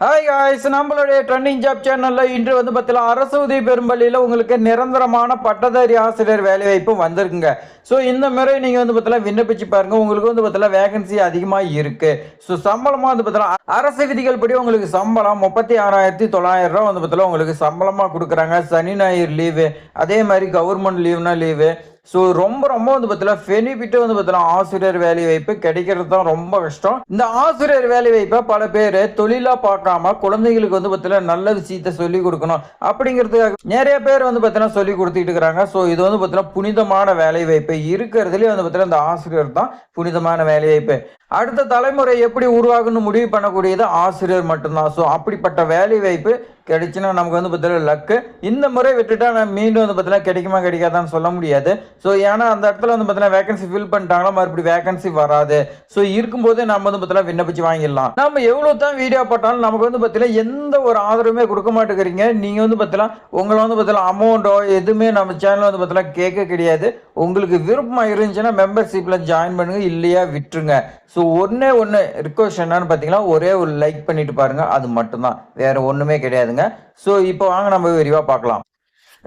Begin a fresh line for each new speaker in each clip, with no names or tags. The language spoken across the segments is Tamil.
ஹாய் காய்ஸ் நம்மளுடைய ட்ரெண்டிங் ஜாப் சேனலில் இன்று வந்து பார்த்தீங்கன்னா அரசு உதவி பெரும்பள்ளியில் உங்களுக்கு நிரந்தரமான பட்டதாரி ஆசிரியர் வேலைவாய்ப்பு வந்திருக்குங்க. ஸோ இந்த முறை நீங்கள் வந்து பார்த்தீங்கன்னா விண்ணப்பிச்சு பாருங்கள் உங்களுக்கு வந்து பார்த்தீங்கன்னா வேகன்சி அதிகமாக இருக்குது ஸோ சம்பளமாக வந்து பார்த்தீங்கன்னா அரசு விதிகள் படி உங்களுக்கு சம்பளம் முப்பத்தி ஆறாயிரத்தி தொள்ளாயிரம் ரூபா வந்து பார்த்தீங்கன்னா உங்களுக்கு சம்பளமாக கொடுக்குறாங்க. சனி ஞாயிறு லீவு அதே மாதிரி கவர்மெண்ட் லீவுனா லீவு ஸோ ரொம்ப ரொம்ப வந்து பார்த்தீங்கன்னா பெனிஃபிட் வந்து பார்த்தீங்கன்னா ஆசிரியர் வேலை வாய்ப்பு கிடைக்கிறது தான் ரொம்ப கஷ்டம். இந்த ஆசிரியர் வேலை வாய்ப்பை பல பேர் தொழிலா பார்க்காம குழந்தைகளுக்கு வந்து பார்த்தீங்கன்னா நல்ல விஷயத்த சொல்லி கொடுக்கணும். அப்படிங்கிறதுக்காக நிறைய பேர் வந்து பார்த்தீங்கன்னா சொல்லி கொடுத்துட்டு இருக்கிறாங்க. ஸோ இது வந்து பார்த்தீங்கன்னா புனிதமான வேலை வாய்ப்பு. இருக்கிறதுலேயே வந்து பார்த்தீங்கன்னா இந்த ஆசிரியர் தான் புனிதமான வேலை வாய்ப்பு. அடுத்த தலைமுறை எப்படி உருவாகுன்னு முடிவு பண்ணக்கூடியது ஆசிரியர் மட்டும்தான். ஸோ அப்படிப்பட்ட வேலை வாய்ப்பு கிடைச்சுன்னா நமக்கு வந்து பார்த்தீங்கன்னா லக்கு இந்த முறை விட்டுட்டா நான் மீண்டும் வந்து பார்த்தீங்கன்னா கிடைக்குமா கிடைக்காதான்னு சொல்ல முடியாது. ஸோ ஏன்னா அந்த இடத்துல வந்து பார்த்தீங்கன்னா வேகன்சி ஃபில் பண்ணிட்டாங்களா மறுபடியும் வேகன்சி வராது. ஸோ இருக்கும்போதே நம்ம வந்து பார்த்தீங்கன்னா விண்ணப்பிச்சு வாங்கிடலாம். நம்ம எவ்வளோ தான் வீடியோ போட்டாலும் நமக்கு வந்து பார்த்தீங்கன்னா எந்த ஒரு ஆதரவுமே கொடுக்க மாட்டேங்கிறீங்க. நீங்கள் வந்து பார்த்தீங்கன்னா உங்களை வந்து பார்த்தீங்கன்னா அமௌண்ட்டோ எதுவுமே நம்ம சேனல் வந்து பார்த்தீங்கன்னா கேட்க கிடையாது. உங்களுக்கு விருப்பமாக இருந்துச்சுன்னா மெம்பர்ஷிப்பில் ஜாயின் பண்ணுங்க இல்லையா விட்டுருங்க. ஸோ ஒன்றே ஒன்று ரிக்வஸ்ட் என்னன்னு பார்த்தீங்கன்னா ஒரே ஒரு லைக் பண்ணிட்டு பாருங்க அது மட்டும்தான். வேற ஒன்றுமே கிடையாதுங்க. ஸோ இப்போ வாங்க நம்ம விரிவாக பார்க்கலாம்.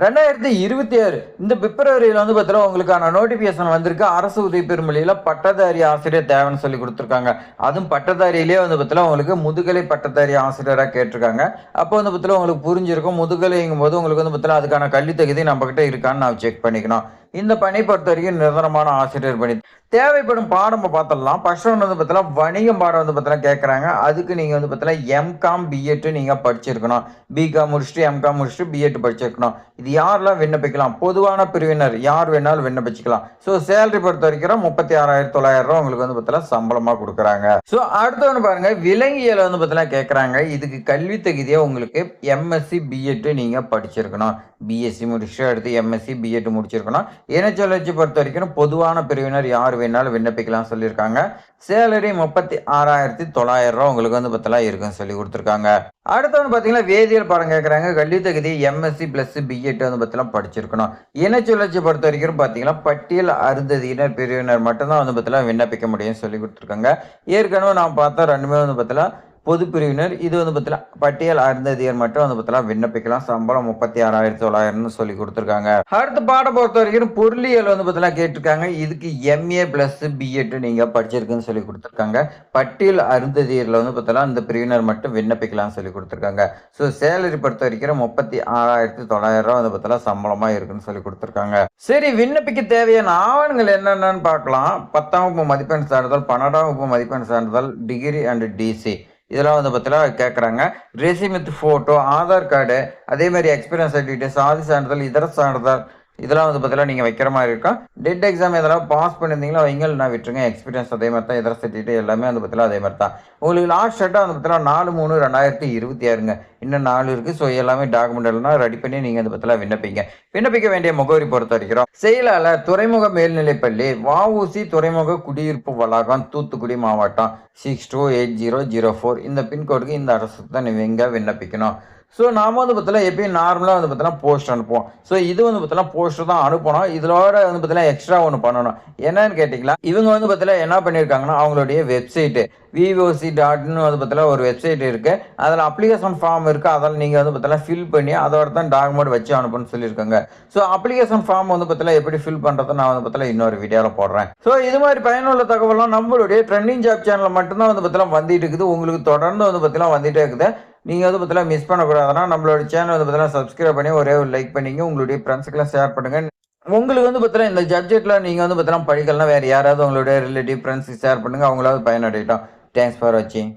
ரெண்டாயிரத்தி இருபத்தி ஆறு இந்த பிப்ரவரியில் வந்து பார்த்தீங்கன்னா உங்களுக்கான நோட்டிஃபிகேஷன் வந்திருக்கு. அரசு உதவி பெருமொழியில் பட்டதாரி ஆசிரியர் தேவைன்னு சொல்லி கொடுத்துருக்காங்க. அதுவும் பட்டதாரியிலே வந்து பார்த்தீங்கன்னா உங்களுக்கு முதுகலை பட்டதாரி ஆசிரியராக கேட்டிருக்காங்க. அப்போ வந்து பார்த்தீங்கன்னா உங்களுக்கு புரிஞ்சிருக்கும். முதுகலைங்கும் போது உங்களுக்கு வந்து பார்த்தீங்கன்னா அதுக்கான கல்வி தகுதி நம்மக்கிட்ட இருக்கான்னு நான் செக் பண்ணிக்கணும். இந்த பணி பொறுத்த வரைக்கும் நிரந்தரமான ஆசிரியர் பணி. தேவைப்படும் பாடம் பார்த்தலாம் ஃபர்ஸ்ட் ஒன்று வந்து பார்த்தீங்கன்னா வணிகம் பாடம் வந்து பார்த்தீங்கன்னா கேட்குறாங்க அதுக்கு நீங்கள் வந்து பார்த்தீங்கன்னா எம்காம் பிஎட்டு நீங்கள் படிச்சிருக்கணும். பிகாம் முடிச்சுட்டு எம்காம் முடிச்சுட்டு பிஎட் படிச்சிருக்கணும். இது யாரெல்லாம் விண்ணப்பிக்கலாம்? பொதுவான பிரிவினர் யார் வேணாலும் விண்ணப்பிச்சுக்கலாம். ஸோ சேலரி பொறுத்த வரைக்கும் முப்பத்தி ஆறாயிரத்தி தொள்ளாயிரம் ரூபா உங்களுக்கு வந்து பார்த்தீங்கன்னா சம்பளமாக கொடுக்குறாங்க. ஸோ அடுத்த ஒன்று பாருங்க விலங்கியல் வந்து பார்த்தீங்கன்னா கேட்குறாங்க இதுக்கு கல்வி தகுதியாக உங்களுக்கு எம்எஸ்சி பிஎட்டு நீங்கள் படிச்சிருக்கணும். பிஎஸ்சி முடிச்சுட்டு அடுத்து எம்எஸ்சி பிஎட் முடிச்சிருக்கணும். இனச்சொல்லர்ச்சி பொறுத்த வரைக்கும் பொதுவான பிரிவினர் யார் வேணாலும் விண்ணப்பிக்கலாம் சொல்லியிருக்காங்க. சேலரி முப்பத்தி ஆறாயிரத்தி தொள்ளாயிரம் ரூபா உங்களுக்கு வந்து பத்தலா இருக்குன்னு சொல்லி கொடுத்துருக்காங்க. அடுத்து வந்து பார்த்தீங்கன்னா வேதியியல் பாடம் கேட்குறாங்க. கல்வி தகுதி எம்எஸ்சி ப்ளஸ் பிஎட் வந்து பத்திலாம் படிச்சிருக்கணும். இனச்சுழற்சி பொறுத்த வரைக்கும் பார்த்தீங்கன்னா பட்டியல் அருந்ததியினர் பிரிவினர் மட்டும்தான் வந்து பத்திலாம் விண்ணப்பிக்க முடியும்னு சொல்லி கொடுத்துருக்காங்க. ஏற்கனவே நான் பார்த்தா ரெண்டுமே வந்து பார்த்தீங்கன்னா பொது பிரிவினர் இது வந்து பார்த்தீங்கன்னா பட்டியல் அருந்ததியர் மட்டும் வந்து பார்த்தீங்கன்னா விண்ணப்பிக்கலாம். சம்பளம் முப்பத்தி ஆறாயிரத்தி தொள்ளாயிரம்னு சொல்லி கொடுத்துருக்காங்க. அடுத்த பாடம் பொறுத்த வரைக்கும் பொருளியல் வந்து பார்த்தீங்கன்னா கேட்டிருக்காங்க. இதுக்கு எம்ஏ பிளஸ் பிஎட் நீங்கள் படிச்சிருக்குன்னு சொல்லி கொடுத்துருக்காங்க. பட்டியல் அருந்ததியரில் வந்து பார்த்தீங்கன்னா இந்த பிரிவினர் மட்டும் விண்ணப்பிக்கலாம்னு சொல்லி கொடுத்துருக்காங்க. ஸோ சேலரி பொறுத்த வரைக்கும் முப்பத்தி ஆறாயிரத்தி தொள்ளாயிரம் ரூபா வந்து பார்த்தீங்கன்னா சம்பளமாக இருக்குன்னு சொல்லி கொடுத்துருக்காங்க. சரி விண்ணப்பிக்க தேவையான ஆவணங்கள் என்னென்னு பார்க்கலாம். பத்தாம் வகுப்பு மதிப்பெண் சான்றிதழ் பன்னெண்டாம் வகுப்பு மதிப்பெண் சான்றிதழ் டிகிரி அண்ட் டிசி இதெல்லாம் வந்து பார்த்தீங்கன்னா கேட்குறாங்க ரெசிமித் ஃபோட்டோ ஆதார் கார்டு அதே மாதிரி எக்ஸ்பீரியன்ஸ் சர்டிஃபிகேட் சாதி சான்றிதழ் இதர சான்றிதழ் இதெல்லாம் வந்து பார்த்தீங்கன்னா நீங்கள் வைக்கிற மாதிரி இருக்கும் டெட் எக்ஸாம் எதெல்லாம் பாஸ் பண்ணியிருந்தீங்களா அவங்க நான் விட்டுருங்க. எக்ஸ்பீரியன்ஸ் அதே மாதிரி தான் இதர சர்டிஃபிகேட் எல்லாமே வந்து பார்த்தீங்கன்னா அதே மாதிரி தான் உங்களுக்கு லாஸ்ட் ஷர்ட்டாக வந்து பார்த்தீங்கன்னா நாலு மூணு ரெண்டாயிரத்தி இருபத்தி ஆறுங்க. இன்னும் நாலு இருக்குது ஸோ எல்லாமே டாக்குமெண்ட் எல்லாம் ரெடி பண்ணி நீங்கள் வந்து பார்த்தீங்கன்னா விண்ணப்பிங்க. விண்ணப்பிக்க வேண்டிய முகவரி பொறுத்த வரைக்கிறோம் செயலாளர் துறைமுக மேல்நிலைப்பள்ளி வஉசி துறைமுக குடியிருப்பு வளாகம் தூத்துக்குடி மாவட்டம் six two eight zero zero four இந்த பின்கோடுக்கு இந்த அரசு தான் நீங்கள் விண்ணப்பிக்கணும். ஸோ நாம் வந்து பார்த்தீங்கன்னா எப்பயும் நார்மலாக வந்து பார்த்தீங்கன்னா போஸ்ட் அனுப்புவோம் ஸோ இது வந்து பார்த்தீங்கன்னா போஸ்டர் தான் அனுப்பணும் இதோட வந்து பார்த்தீங்கன்னா எக்ஸ்ட்ரா ஒன்று பண்ணணும் என்னன்னு கேட்டிங்களா இவங்க வந்து பார்த்தீங்கன்னா என்ன பண்ணியிருக்காங்கன்னா அவங்களுடைய வெப்சைட்டு விஓசி டாட்னு வந்து பார்த்தீங்கன்னா ஒரு வெப்சைட் இருக்குது அதில் அப்ளிகேஷன் ஃபார்ம் இருக்குது அதில் நீங்கள் வந்து பார்த்தீங்கன்னா ஃபில் பண்ணி அதோட தான் டாக்குமெண்ட் வச்சு அனுப்புன்னு சொல்லியிருக்காங்க ஸோ அப்ளிகேஷன் ஃபார்ம் வந்து பார்த்தீங்கன்னா எப்படி ஃபில் பண்ணுறதை நான் வந்து பார்த்தீங்கன்னா இன்னொரு வீடியோவில் போடுறேன் ஸோ இது மாதிரி பயனுள்ள தகவலாம் நம்மளுடைய ட்ரெண்டிங் ஜாப் சேனலில் மட்டும்தான் வந்து பார்த்தீங்கன்னா வந்துட்டு இருக்குது உங்களுக்கு தொடர்ந்து வந்து பார்த்தீங்கன்னா வந்துட்டே இருக்குது நீங்கள் வந்து பார்த்தீங்கன்னா மிஸ் பண்ணக்கூடாதுன்னா நம்மளோட சேனல் வந்து பார்த்தீங்கன்னா சப்ஸ்கிரைப் பண்ணி ஒரே ஒரு லைக் பண்ணிங்க. உங்களுடைய ஃப்ரெண்ட்ஸுக்கெல்லாம் ஷேர் பண்ணுங்கள் உங்களுக்கு வந்து பார்த்தீங்கன்னா இந்த சப்ஜெக்ட்டில் நீங்கள் வந்து பார்த்தீங்கன்னா படிக்கலாம் வேறு யாராவது உங்களுடைய ரிலேட்டிவ் ஃப்ரெண்ட்ஸுக்கு ஷேர் பண்ணுங்கள் அவங்களாவது பயனடையட்டும். தேங்க்ஸ் ஃபார் வாட்சிங்